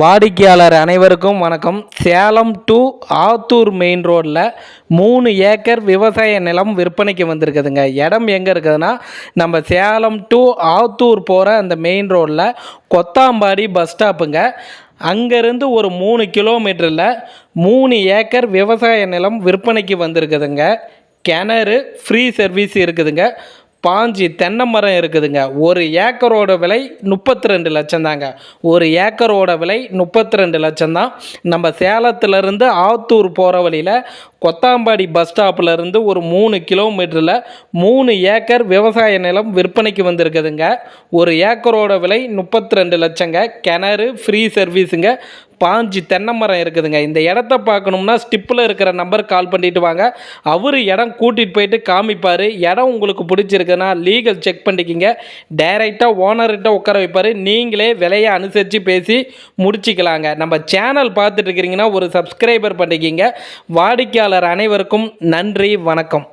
வாடிக்கையாளர் அனைவருக்கும் வணக்கம். சேலம் டு ஆத்தூர் மெயின் ரோட்டில் மூணு ஏக்கர் விவசாய நிலம் விற்பனைக்கு வந்திருக்குதுங்க. இடம் எங்கே இருக்குதுன்னா நம்ம சேலம் டு ஆத்தூர் போகிற அந்த மெயின் ரோட்டில் கொத்தாம்பாடி பஸ் ஸ்டாப்புங்க அங்கேருந்து ஒரு மூணு கிலோமீட்டரில் மூணு ஏக்கர் விவசாய நிலம் விற்பனைக்கு வந்திருக்குதுங்க. கிணறு ஃப்ரீ சர்வீஸ் இருக்குதுங்க. பாஞ்சி தென்னை மரம் இருக்குதுங்க. ஒரு ஏக்கரோட விலை முப்பத்தி ரெண்டு லட்சம் தாங்க ஒரு ஏக்கரோட விலை முப்பத்தி ரெண்டு லட்சம் தான் நம்ம சேலத்துலேருந்து ஆத்தூர் போகிற வழியில் கொத்தாம்பாடி பஸ் ஸ்டாப்லேருந்து ஒரு மூணு கிலோமீட்டரில் மூணு ஏக்கர் விவசாய நிலம் விற்பனைக்கு வந்திருக்குதுங்க. ஒரு ஏக்கரோட விலை முப்பத்தி ரெண்டு லட்சங்க. கிணறு ஃப்ரீ சர்வீஸுங்க பாஞ்சு தென்னை மரம் இருக்குதுங்க. இந்த இடத்த பார்க்கணும்னா ஸ்டிப்பில் இருக்கிற நம்பர் கால் பண்ணிட்டு வாங்க. அவர் இடம் கூட்டிகிட்டு போயிட்டு காமிப்பார். இடம் உங்களுக்கு பிடிச்சிருக்குன்னா லீகல் செக் பண்ணிக்கிங்க. டைரெக்டாக ஓனர்கிட்ட உட்கார வைப்பார். நீங்களே விலையை அனுசரித்து பேசி முடிச்சிக்கலாங்க. நம்ம சேனல் பார்த்துட்டு இருக்கிறீங்கன்னா ஒரு சப்ஸ்கிரைபர் பண்ணிக்கிங்க. வாடிக்கையாளர் அனைவருக்கும் நன்றி வணக்கம்.